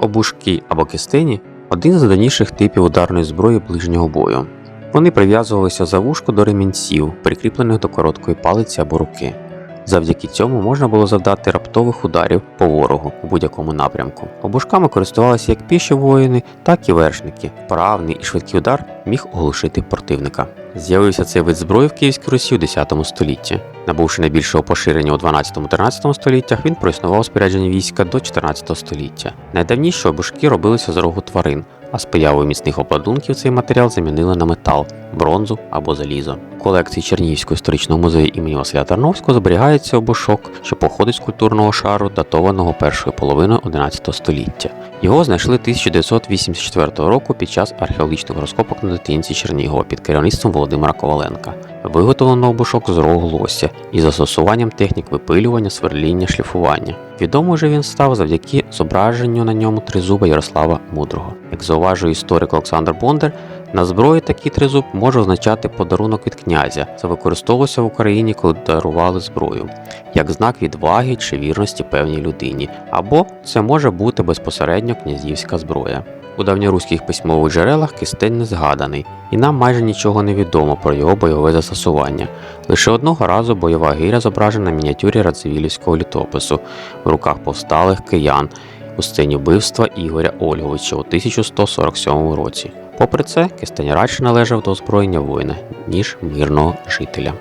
Обушки або кистені один з даніших типів ударної зброї ближнього бою. Вони прив'язувалися за вушко до ремінців, прикріплених до короткої палиці або руки. Завдяки цьому можна було завдати раптових ударів по ворогу у будь-якому напрямку. Обушками користувалися як піші воїни, так і вершники. Правний і швидкий удар міг оглушити противника. З'явився цей вид зброї в Київській Русі у 10 столітті. Набувши найбільшого поширення у 12-13 століттях, він проіснував у спорядженні війська до 14 століття. Найдавніші обушки робилися з рогу тварин, а з появою міцних обладунків цей матеріал замінили на метал, бронзу або залізо. В колекції Чернігівського історичного музею імені Василя Тарновського зберігається обушок, що походить з культурного шару, датованого першою половиною 11 століття. Його знайшли 1984 року під час археологічних розкопок на дитинці Чернігова під керівництвом Володимира Коваленка. Виготовлено обушок з рогу лося із застосуванням технік випилювання, сверління, шліфування. Відомий же він став завдяки зображенню на ньому тризуба Ярослава Мудрого. Як зауважує історик Олександр Бондар, на зброї такий тризуб може означати подарунок від князя. Це використовувалося в Україні, коли дарували зброю, як знак відваги чи вірності певній людині, або це може бути безпосередньо князівська зброя. У давньоруських письмових джерелах кистень не згаданий, і нам майже нічого не відомо про його бойове застосування. Лише одного разу бойова гиря зображена на мініатюрі Радзивілівського літопису в руках повсталих киян у сцені вбивства Ігоря Ольговича у 1147 році. Попри це, кистень радше належав до озброєння воїна, ніж мирного жителя.